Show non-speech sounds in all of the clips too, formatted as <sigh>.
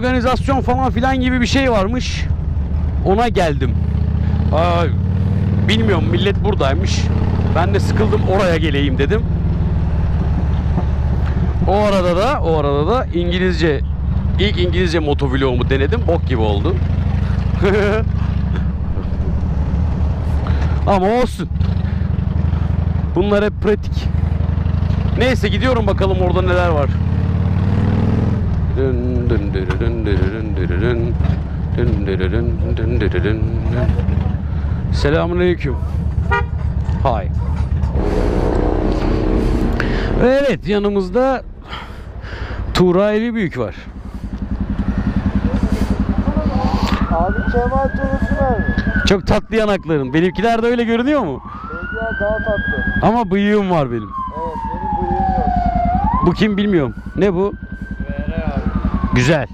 organizasyon falan filan gibi bir şey varmış. Ona geldim. Aa, bilmiyorum millet buradaymış. Ben de sıkıldım oraya geleyim dedim. O arada da o arada da İngilizce ilk İngilizce motovlogumu denedim. Bok gibi oldu. <laughs> Ama olsun. Bunlar hep pratik. Neyse gidiyorum bakalım orada neler var. Dırı dın dırı dın. Dın dırı dın dın dırı dın. Selamünaleyküm. Hi. Evet yanımızda Tuğra Büyük var. Abi Kemal nerede? Çok tatlı yanakların. Benimkiler de öyle görünüyor mu? Benimkiler daha tatlı. Ama bıyığım var benim. Evet benim bıyığım yok. Bu kim bilmiyorum. Ne bu? Güzel.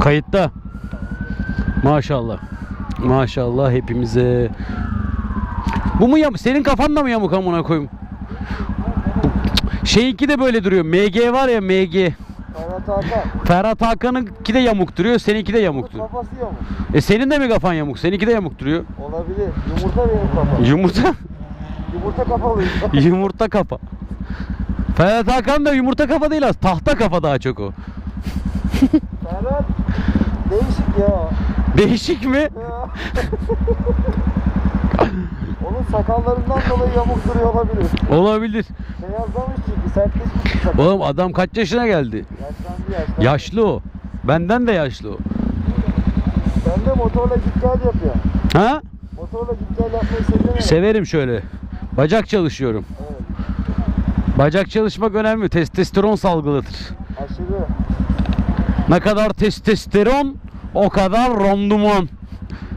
Kayıtta. Maşallah. Maşallah hepimize. Bu mu yamuk? Senin kafan da mı yamuk amına koyayım? Şeyinki de böyle duruyor. MG var ya MG. Ferhat Hakan. Ferhat Hakan'ınki de yamuk duruyor. Seninki de yamuk duruyor. Kafası mu? E senin de mi kafan yamuk? Seninki de yamuk duruyor. Olabilir. Yumurta benim kafam. Yumurta. Yumurta kafalıyım. <laughs> yumurta kafa. Ferhat Hakan da yumurta kafa değil az. Tahta kafa daha çok o. Ferhat. Değişik ya. Değişik mi? Onun sakallarından dolayı yamuk duruyor olabilir. Olabilir. Beyazlamış çünkü sertleşmiş sakal. Oğlum adam kaç yaşına geldi? Yaşlandı yaşlandı. Yaşlı o. Benden de yaşlı o. Sen de motorla git gel yapıyorsun. Ha? Motorla git gel yapmayı seviyor musun? Severim şöyle. Bacak çalışıyorum. Evet. Bacak çalışmak önemli. Testosteron salgılatır. Aşırı. Ne kadar testosteron o kadar randıman.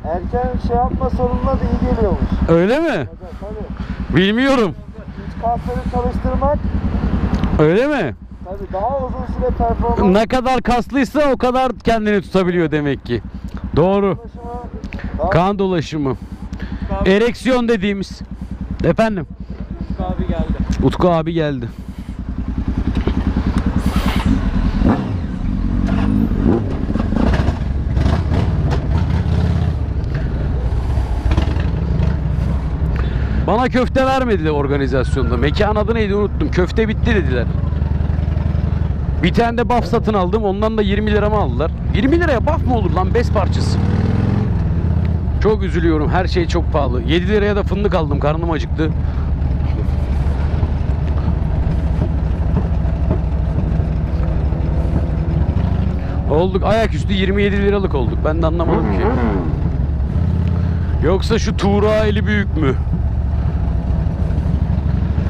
Erken şey yapma sorununa da iyi geliyormuş. Öyle mi? Hocam tabii. Bilmiyorum. İç kasları çalıştırmak Öyle mi? tabii daha uzun süre performans Ne kadar kaslıysa o kadar kendini tutabiliyor demek ki. Doğru. daha Kan dolaşımı. Ereksiyon dediğimiz. Efendim? abi geldi. Utku abi geldi. Bana köfte vermediler organizasyonda. Mekan adı neydi unuttum. Köfte bitti dediler. Bir tane de baf satın aldım. Ondan da 20 lira mı aldılar? 20 liraya baf mı olur lan? Bez parçası. Çok üzülüyorum. Her şey çok pahalı. 7 liraya da fındık aldım. Karnım acıktı. Olduk ayaküstü 27 liralık olduk. Ben de anlamadım ki. Yoksa şu Tuğra eli büyük mü?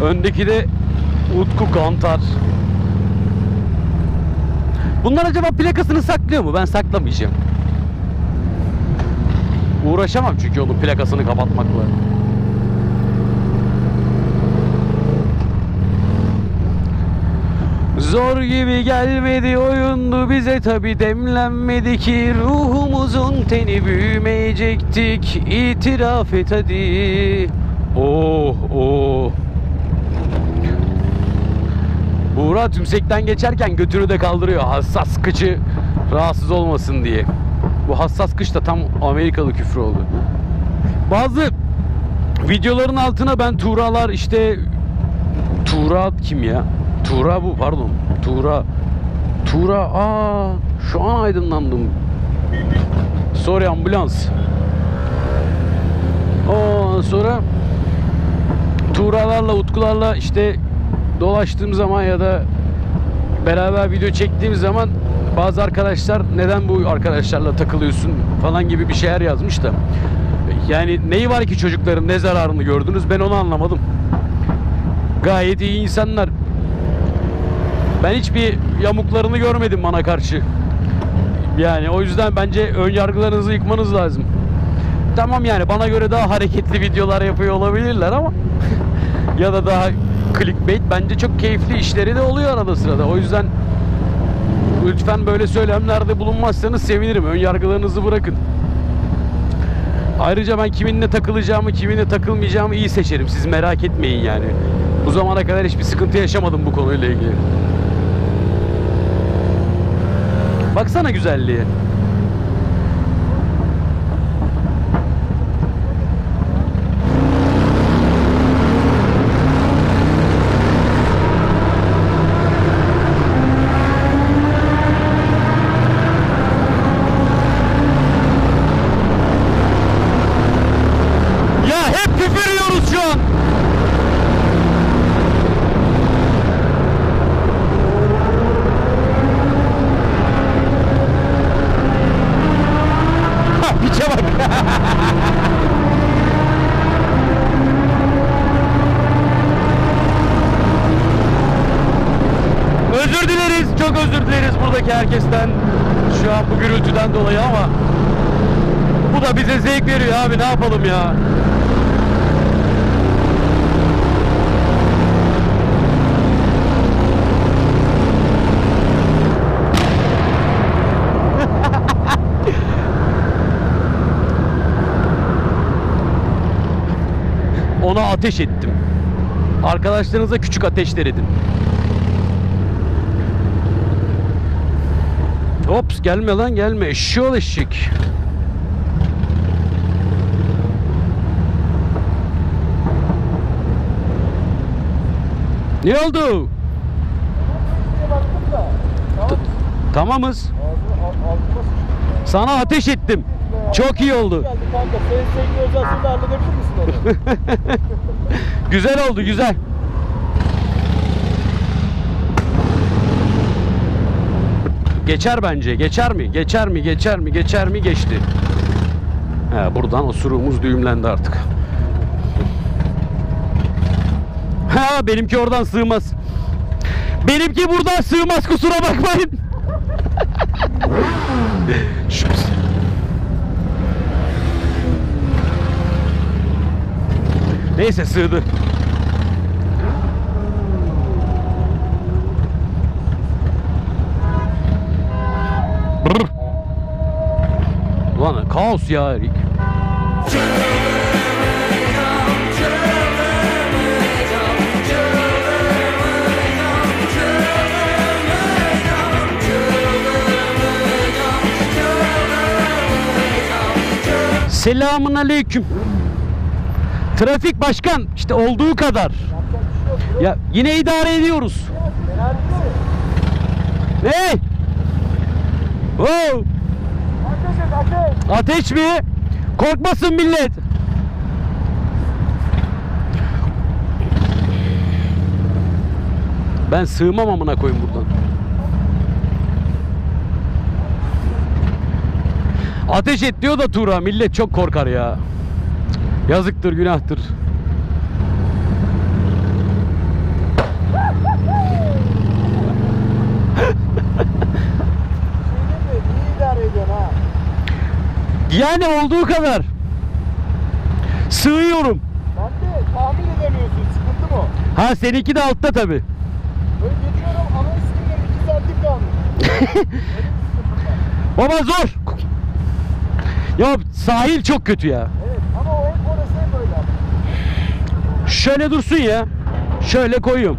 Öndeki de Utku Kantar. Bunlar acaba plakasını saklıyor mu? Ben saklamayacağım. Uğraşamam çünkü onun plakasını kapatmakla. Zor gibi gelmedi oyundu bize tabi demlenmedi ki ruhumuzun teni büyümeyecektik itiraf et hadi Oh oh Buğra tümsekten geçerken götünü de kaldırıyor hassas kıçı rahatsız olmasın diye. Bu hassas kış da tam Amerikalı küfrü oldu. Bazı videoların altına ben Tuğralar işte Tuğra kim ya? Tuğra bu pardon. Tuğra. Tuğra aa şu an aydınlandım. Sorry ambulans. Ondan sonra Tuğralarla, Utkularla işte dolaştığım zaman ya da beraber video çektiğim zaman bazı arkadaşlar neden bu arkadaşlarla takılıyorsun falan gibi bir şeyler yazmış da. Yani neyi var ki çocukların ne zararını gördünüz ben onu anlamadım. Gayet iyi insanlar. Ben hiçbir yamuklarını görmedim bana karşı. Yani o yüzden bence ön yargılarınızı yıkmanız lazım. Tamam yani bana göre daha hareketli videolar yapıyor olabilirler ama <laughs> ya da daha clickbait bence çok keyifli işleri de oluyor arada sırada. O yüzden lütfen böyle söylemlerde bulunmazsanız sevinirim. Ön yargılarınızı bırakın. Ayrıca ben kiminle takılacağımı, kiminle takılmayacağımı iyi seçerim. Siz merak etmeyin yani. Bu zamana kadar hiçbir sıkıntı yaşamadım bu konuyla ilgili. Baksana güzelliğe. Ya hep küfür yiyoruz şu an. Ha, Piçe bak. özür dileriz. Çok özür dileriz buradaki herkesten. Şu gürültüden dolayı ama bu da bize zevk veriyor abi ne yapalım ya. <laughs> Ona ateş ettim. Arkadaşlarınıza küçük ateşler edin. Ops gelme lan gelme. Eşşoğlu eşek. Ne oldu? Tamamız. Sana ateş ettim. Çok iyi oldu. <laughs> Güzel oldu güzel. Geçer bence. Geçer mi? Geçer mi? Geçer mi? Geçer mi? Geçti. He, buradan osuruğumuz düğümlendi artık. Ha benimki oradan sığmaz. Benimki buradan sığmaz kusura bakmayın. <laughs> Neyse sığdı. Kaos ya Erik. Selamun aleyküm. Trafik başkan işte olduğu kadar. Ya yine idare ediyoruz. Fena değilsin. Ateş ateş. mi? Korkmasın millet. Ben sığmam amına koyayım buradan. Ateş et diyor da Tuğra millet çok korkar ya. Yazıktır günahtır. Şey değil mi? İyi idare ediyorsun ha. Yani olduğu kadar. Sığıyorum. Ben de tahmin edemiyorsun. Sıkıntı mı? Ha seninki de altta tabi. Böyle geçiyorum ama üstünde 2 santim kalmış. Baba zor. Ya sahil çok kötü ya. Evet ama o hep orası hep öyle. Şöyle dursun ya. Şöyle koyuyorum.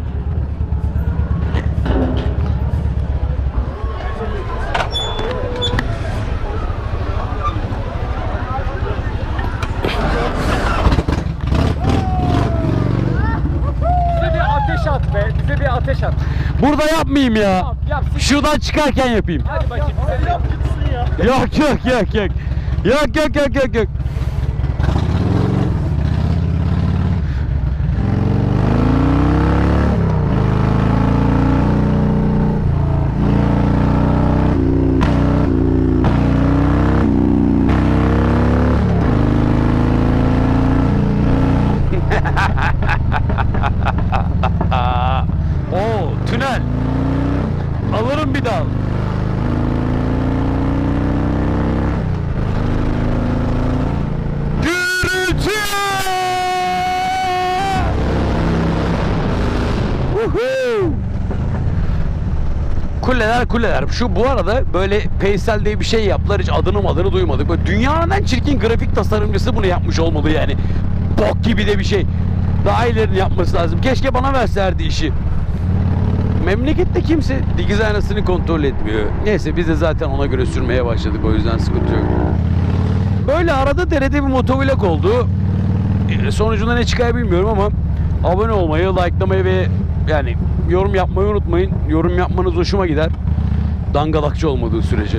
Be. Bize bir ateş at. Burada yapmayayım ya. Yap, yap. Şuradan çıkarken yapayım. Hadi bakayım. Sen yap gitsin ya. Yok yok yok yok. Yok yok yok yok yok. Kuleler kuleler. Şu bu arada böyle Paysel diye bir şey yaptılar. Hiç adını adını duymadık. Böyle dünyanın en çirkin grafik tasarımcısı bunu yapmış olmalı yani. Bok gibi de bir şey. Daha ilerini yapması lazım. Keşke bana verserdi işi. Memlekette kimse dikiz aynasını kontrol etmiyor. Neyse biz de zaten ona göre sürmeye başladık. O yüzden sıkıntı yok. Böyle arada derede bir motovlog oldu. E, sonucunda ne çıkar bilmiyorum ama abone olmayı, likelamayı ve yani yorum yapmayı unutmayın. Yorum yapmanız hoşuma gider. Dangalakçı olmadığı sürece.